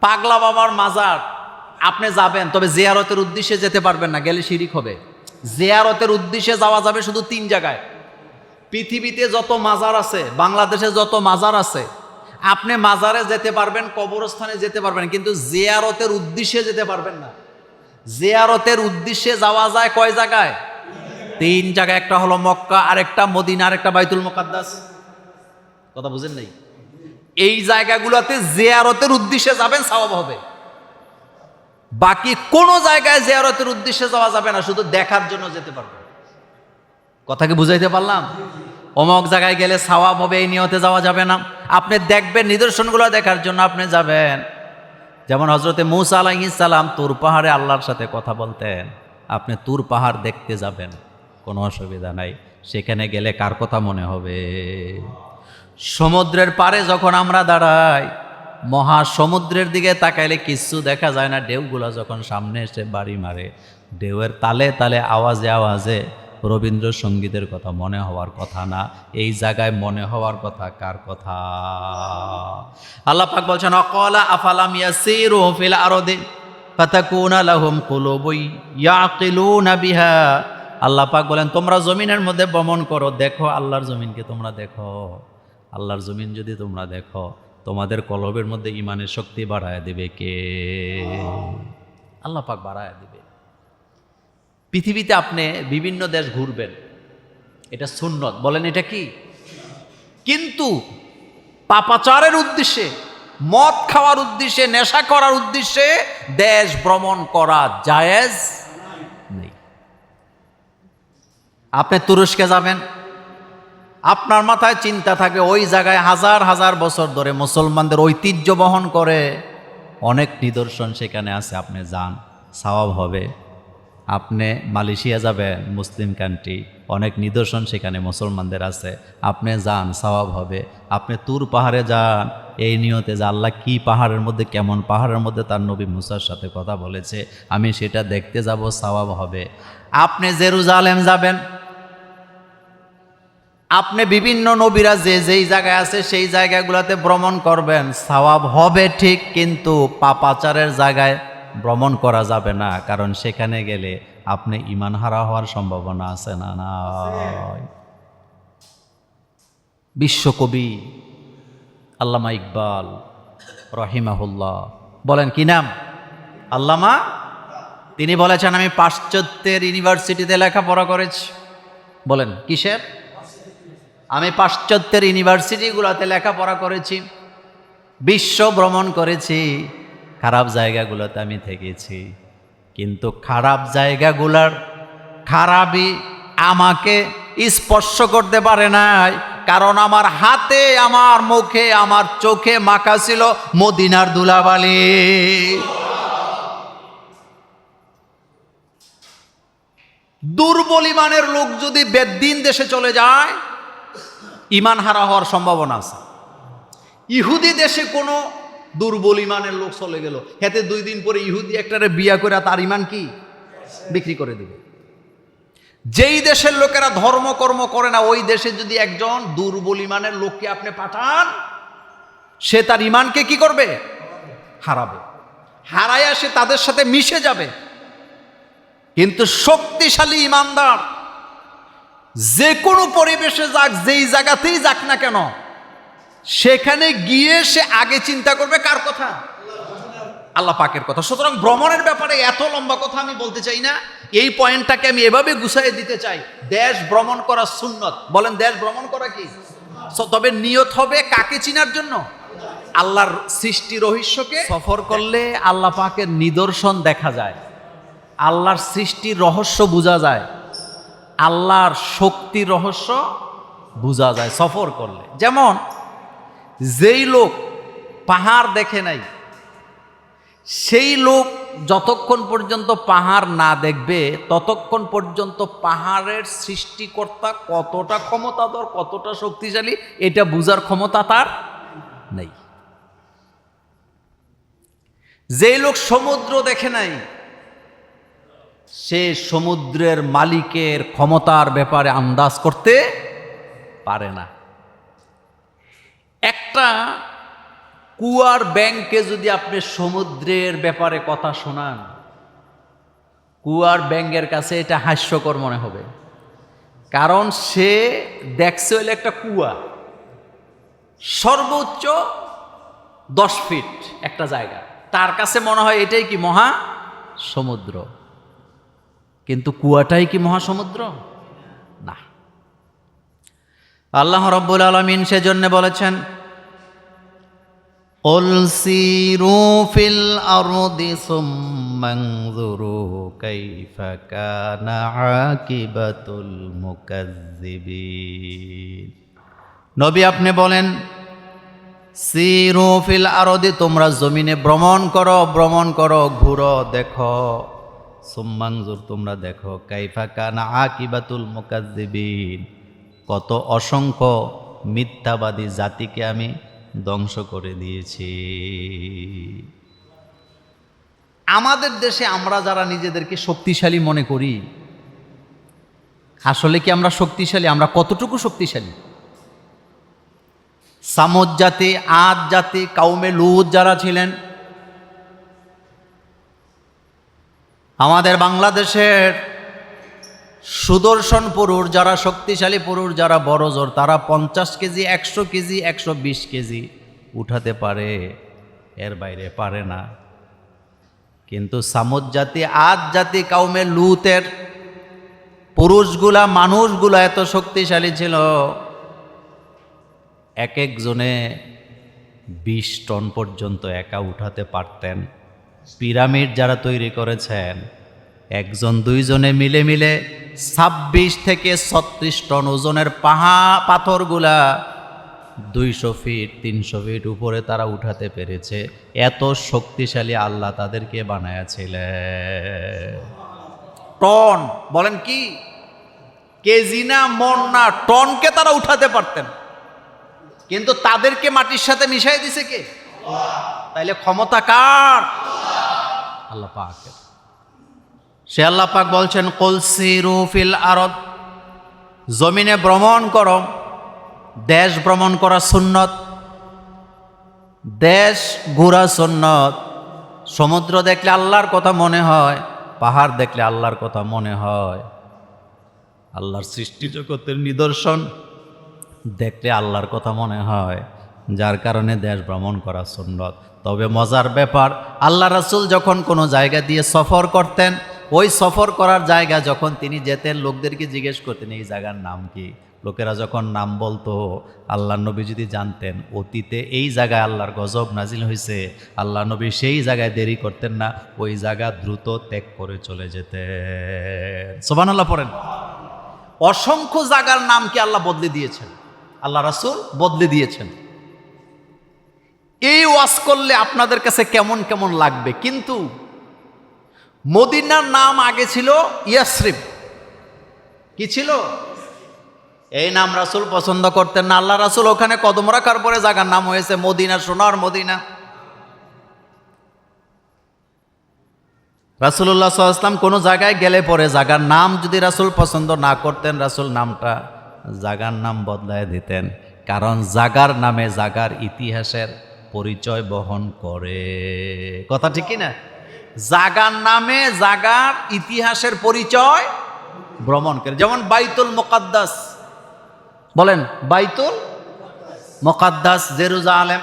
পাগলা বাবার মাজার। আপনি যাবেন, তবে জিয়ারতের উদ্দেশ্যে যেতে পারবেন না, গেলে শিরিক হবে। জিয়ারতের উদ্দেশ্যে যাওয়া যাবে শুধু তিন জায়গায়। পৃথিবীতে যত মাজার আছে, বাংলাদেশে যত মাজার আছে, আপনি মাজারে যেতে পারবেন, কবরস্থানে যেতে পারবেন, কিন্তু জিয়ারতের উদ্দেশ্যে যেতে পারবেন না। জিয়ারতের উদ্দেশ্যে যাওয়া যায় কয় জায়গায়? তিন জায়গায়, একটা হলো মক্কা, আরেকটা মদিনা, আরেকটা বাইতুল মোকাদ্দাস। কথা বুঝেন নাই? এই জায়গাগুলোতে জিয়ারতের উদ্দেশ্যে যাবেন, সওয়াব হবে। বাকি কোনো জায়গায় জিয়ারতের উদ্দেশ্যে যাওয়া যাবে না, শুধু দেখার জন্য যেতে পারবে। কথা কি বুঝাইতে পারলাম? অমক জায়গায় গেলে সওয়াব হবে, এই নিয়তে যাওয়া যাবে না। আপনি দেখবেন, নিদর্শনগুলো দেখার জন্য আপনি যাবেন। যেমন হজরতে মৌসা সালাম তুর পাহাড়ে আল্লাহর সাথে কথা বলতেন। আপনি তুর পাহাড় দেখতে যাবেন, কোনো অসুবিধা নাই। সেখানে গেলে কার কথা মনে হবে? সমুদ্রের পারে যখন আমরা দাঁড়াই মহা সমুদ্রের দিকে তাকাইলে কিচ্ছু দেখা যায় না। ঢেউগুলো যখন সামনে এসে বাড়ি মারে, ঢেউয়ের তালে তালে আওয়াজে আওয়াজে রবীন্দ্রসঙ্গীতের কথা মনে হওয়ার কথা না। এই জায়গায় মনে হওয়ার কথা কার কথা? আল্লাহ পাক বলছেন, অকলা আফালাম ইয়াসিরু ফিল আরদি ফাতাকুনা লাহুম কুলুবুন ইয়াকিলুনা বিহা। আল্লাহ পাক বলেন, তোমরা জমিনের মধ্যে ভ্রমণ করো, দেখো আল্লাহর জমিনকে তোমরা দেখো। আল্লাহর জমিন যদি তোমরা দেখো, তোমাদের কলবের মধ্যে ইমানের শক্তি বাড়ায় দেবে কে? আল্লাহ পাক বাড়ায় দেবে। পৃথিবীতে আপনি বিভিন্ন দেশ ঘুরবেন, এটা সুন্নত। বলেন এটা কি? কিন্তু পাপাচারের উদ্দেশ্যে, মদ খাওয়ার উদ্দেশ্যে, নেশা করার উদ্দেশ্যে দেশ ভ্রমণ করা জায়েজ নেই। আপনি তুরস্কে যাবেন আপনার মাথায় চিন্তা থাকে, ওই জায়গায় হাজার হাজার বছর ধরে মুসলমানদের ঐতিহ্য বহন করে। অনেক নিদর্শন সেখানে আছে, আপনি যান, সওয়াব হবে। আপনি মালয়েশিয়া যাবেন, মুসলিম কান্ট্রি অনেক নিদর্শন সেখানে মুসলমানদের আছে। আপনি যান, সওয়াব হবে। আপনি তুর পাহাড়ে যান, এই নিয়তে যে আল্লাহ কি পাহাড়ের মধ্যে, কেমন পাহাড়ের মধ্যে তার নবী মুসার সাথে কথা বলেছে, আমি সেটা দেখতে যাব, সওয়াব হবে। আপনি জেরুজালেম যাবেন আপনি বিভিন্ন নবীরা যে যেই জায়গায় আছে সেই জায়গাগুলোতে ভ্রমণ করবেন। সওয়াব হবে ঠিক, কিন্তু পাপাচারের জায়গায় ভ্রমণ করা যাবে না, কারণ সেখানে গেলে আপনি ইমান হারা হওয়ার সম্ভাবনা আছে না নাই। বিশ্বকবি আল্লামা ইকবাল রহিমাহুল্লাহ বলেন, কি নাম? আল্লামা, তিনি বলেছেন, আমি পাশ্চাত্যের ইউনিভার্সিটিতে লেখাপড়া করেছি। বলেন, কিসের? আমি পাশ্চাত্যের ইউনিভার্সিটিগুলোতে লেখাপড়া করেছি, বিশ্ব ভ্রমণ করেছি, খারাপ জায়গাগুলোতে আমি থেকেছি। কিন্তু খারাপ জায়গাগুলোর খারাপই আমাকে স্পর্শ করতে পারে নাই, কারণ আমার হাতে, আমার মুখে, আমার চোখে মাখা ছিল মদিনার দুলাবালি। দুর্বল ইমানের লোক যদি বেদিন দেশে চলে যায় ইমান হারা হওয়ার সম্ভাবনা আছে। ইহুদি দেশে কোনো দুর্বল ইমানের লোক চলে গেল। হেতে দুই দিন পরে ইহুদি একটারে বিয়া করে তার ইমান কি? বিক্রি করে দিবে। যেই দেশের লোকেরা ধর্মকর্ম করে না, ওই দেশে যদি একজন দুর্বল ইমানের লোককে আপনি পাঠান, সে তার ইমানকে কি করবে? হারাবে। হারাইয়া সে তাদের সাথে মিশে যাবে। কিন্তু শক্তিশালী ইমানদার যে কোনো পরিবেশে যাক, যেই জায়গাতেই যাক না কেন, সেখানে গিয়ে সে আগে চিন্তা করবে কার কথা? আল্লাহ পাকের কথা। সুতরাং ভ্রমণের ব্যাপারে এত লম্বা কথা আমি বলতে চাই না। এই পয়েন্টটাকে আমি এভাবে গুছাই দিতে চাই। দেশ ভ্রমণ করা সুন্নত। বলেন, দেশ ভ্রমণ করা কি? তবে নিয়ত হবে কাকে চিনার জন্য? আল্লাহর সৃষ্টি রহস্যকে সফর করলে আল্লাহ পাকের নিদর্শন দেখা যায়। আল্লাহর সৃষ্টির রহস্য বোঝা যায়। আল্লাহর শক্তি রহস্য বোঝা যায়, সফর করলে। যেমন, যেই লোক পাহাড় দেখে নাই, সেই লোক যতক্ষণ পর্যন্ত পাহাড় না দেখবে, ততক্ষণ পর্যন্ত পাহাড়ের সৃষ্টিকর্তা কতটা ক্ষমতাধর, কতটা শক্তিশালী, এটা বোঝার ক্ষমতা তার নেই। যেই লোক সমুদ্র দেখে নাই সে সমুদ্রের মালিকের ক্ষমতার ব্যাপারে আন্দাজ করতে পারে না। একটা কুয়ার ব্যাংকে যদি আপনি সমুদ্রের ব্যাপারে কথা শোনান, কুয়ার ব্যাংকের কাছে এটা হাস্যকর মনে হবে। কারণ সে দেখছে হইলে একটা কুয়া, সর্বোচ্চ দশ ফিট একটা জায়গা। তার কাছে মনে হয় এটাই কি মহা সমুদ্র। কিন্তু কুয়াটাই কি মহাসমুদ্র না আল্লাহ রব্বুল আলমিন সেজন্য বলেছেন قل سيروا في الأرض ثم انظروا كيف كان عاقبة المكذبين নবী আপনি বলেন সিরু ফিল আরদি তোমরা জমিনে ভ্রমণ করো ভ্রমণ করো ঘুরো দেখো সুম্মাংজুর তোমরা দেখো, কাইফা কানা আকিবাতুল মুকাজ্জিবিন। কত অসংখ্য মিথ্যাবাদী জাতিকে আমি ধ্বংস করে দিয়েছি। আমাদের দেশে আমরা যারা নিজেদেরকে শক্তিশালী মনে করি, আসলে কি আমরা শক্তিশালী? আমরা কতটুকু শক্তিশালী? সামজ জাতি, আদ জাতি কাউমে লুদ যারা ছিলেন আমাদের বাংলাদেশের সুদর্শন পুরুষ যারা শক্তিশালী পুরুষ, যারা বড় জোর, তারা পঞ্চাশ কেজি, একশো কেজি, একশো বিশ কেজি উঠাতে পারে। এর বাইরে পারে না। কিন্তু সামুদ জাতি, আদ জাতি কাউমে লুতের পুরুষগুলা, মানুষগুলা এত শক্তিশালী ছিল, এক একজনে বিশ টন পর্যন্ত একা উঠাতে পারতেন। পিরামিড যারা তৈরি করেছেন, একজন দুইজনে মিলে মিলে ছাব্বিশ থেকে ছত্রিশ টন ওজনের পাহা পাথরগুলা দুইশো ফিট, তিনশো ফিট উপরে তারা উঠাতে পেরেছে। এত শক্তিশালী আল্লাহ তাদেরকে বানায়াছিলেন। টন, বলেন কি? কেজি না মন না, টনকে তারা উঠাতে পারতেন। কিন্তু তাদেরকে মাটির সাথে মিশাই দিছে কে? তাইলে ক্ষমতা কার? আল্লাহ পাকের। সে আল্লাহ পাক বলছেন কলসিরু ফিল আরব জমিনে ভ্রমণ করো, দেশ ভ্রমণ করা সুন্নত, দেশ ঘোরা সুন্নত। সমুদ্র দেখলে আল্লাহর কথা মনে হয়, পাহাড় দেখলে আল্লাহর কথা মনে হয়। আল্লাহর সৃষ্টি জগতের নিদর্শন দেখলে আল্লাহর কথা মনে হয়। যার কারণে দেশ ভ্রমণ করা সুন্নত। তবে মজার ব্যাপার, আল্লাহ রাসুল যখন কোনো জায়গা দিয়ে সফর করতেন, ওই সফর করার জায়গা যখন তিনি যেতেন, লোকদেরকে জিজ্ঞেস করতেন, এই জায়গার নাম কি? লোকেরা যখন নাম বলতো, আল্লাহ নবী যদি জানতেন, অতীতে এই জায়গায় আল্লাহর গজব নাজিল হয়েছে আল্লাহ নবী সেই জায়গায় দেরি করতেন না, ওই জায়গা দ্রুত ত্যাগ করে চলে যেতেন। সোবান আল্লাহ পড়েন। অসংখ্য জায়গার নামকে আল্লাহ বদলে দিয়েছেন? আল্লাহ রাসুল বদলে দিয়েছেন। এই ওয়াজ করলে আপনাদের কাছে কেমন কেমন লাগবে? কিন্তু মদিনার নাম আগে ছিল ইয়াসরিফ কি ছিল? এই নাম রাসুল পছন্দ করতেন না। আল্লাহ রাসুল ওখানে কদম রাখার পরে জায়গার নাম হয়েছে মদিনা, সোনার মদিনা। রাসুল্লাহ সাল্লাম কোনো জায়গায় গেলে পরে জায়গার নাম যদি রাসুল পছন্দ না করতেন, রাসুল নামটা জাগার নাম বদলায় দিতেন। কারণ জাগার নামে জাগার ইতিহাসের পরিচয় বহন করে। কথা ঠিক না জাগার নামে জাগার ইতিহাসের পরিচয় ভ্রমণ করে। যেমন বাইতুল মোকাদ্দাস। বলেন, বাইতুল মোকাদ্দাস জেরুজা আলেম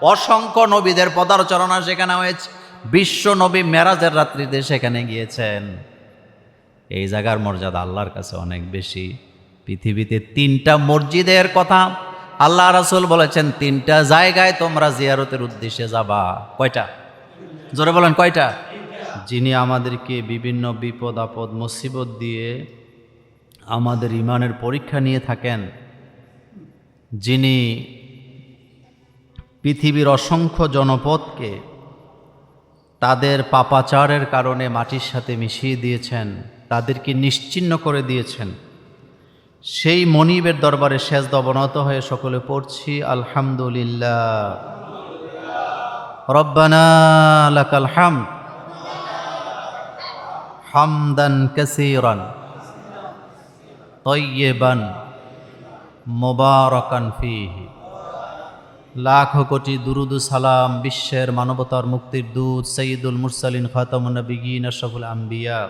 অসংখ্য নবীদের পদার্চনা সেখানে হয়েছে। বিশ্ব নবী মেরাজের রাত্রিতে সেখানে গিয়েছেন। এই জায়গার মর্যাদা আল্লাহর কাছে অনেক বেশি। পৃথিবীতে তিনটা মসজিদের কথা আল্লাহ রাসুল বলেছেন, তিনটা জায়গায় তোমরা জিয়ারতের উদ্দেশ্যে যাবা। কয়টা? জোরে বলেন, কয়টা? যিনি আমাদেরকে বিভিন্ন বিপদ, আপদ, মুসিবত দিয়ে আমাদের ইমানের পরীক্ষা নিয়ে থাকেন, যিনি পৃথিবীর অসংখ্য জনপদকে তাদের পাপাচারের কারণে মাটির সাথে মিশিয়ে দিয়েছেন, তাদেরকে নিশ্চিন্ন করে দিয়েছেন। সেই মনিবের দরবারে শেষ দবনত হয়ে সকলে পড়ছি, আলহামদুলিল্লাহ। রব্বানা লাকাল হামদান কাসীরান। তৈবান মোবারকান ফিহি। লাখ কোটি দুরুদু সালাম বিশ্বের মানবতার মুক্তির দূত সঈদুল মুরসালিন খাতামুন্নবিগিন আশফুল আম্বিয়া।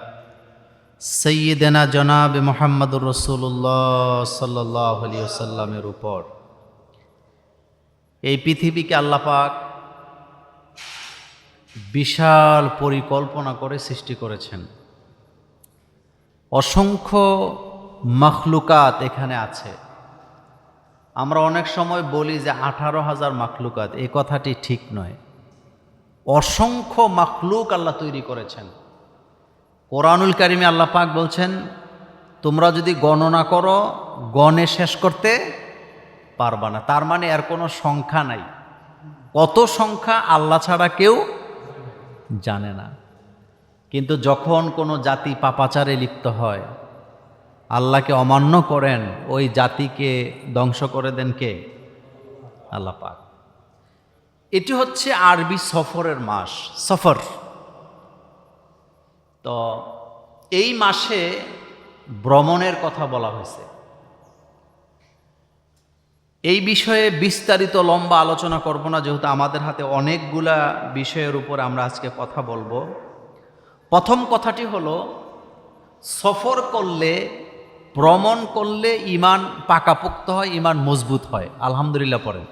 সৈয়দেনা জনাব মোহাম্মদুর রসুল্লাহ সাল্লাহ সাল্লামের উপর। এই পৃথিবীকে আল্লাপাক বিশাল পরিকল্পনা করে সৃষ্টি করেছেন। অসংখ্য মখলুকাত এখানে আছে। আমরা অনেক সময় বলি যে আঠারো হাজার মাখলুকাত, এ কথাটি ঠিক নয়। অসংখ্য মাখলুক আল্লাহ তৈরি করেছেন। কোরআনুল কারিমে আল্লাহ পাক বলছেন, তোমরা যদি গণনা করো, গণে শেষ করতে পারবা না। তার মানে এর কোনো সংখ্যা নাই। কত সংখ্যা আল্লাহ ছাড়া কেউ জানে না। কিন্তু যখন কোনো জাতি পাপাচারে লিপ্ত হয়, আল্লাহকে অমান্য করেন, ওই জাতিকে ধ্বংস করে দেন কে? আল্লাহ পাক। এটি হচ্ছে আরবি সফরের মাস, সফর। তো এই মাসে ভ্রমণের কথা বলা হয়েছে। এই বিষয়ে বিস্তারিত লম্বা আলোচনা করব না, যেহেতু আমাদের হাতে অনেকগুলা বিষয়ের উপর আমরা আজকে কথা বলব। প্রথম কথাটি হলো, সফর করলে, ভ্রমণ করলে ইমান পাকাপোক্ত হয়, ইমান মজবুত হয়। আলহামদুলিল্লাহ পড়েন।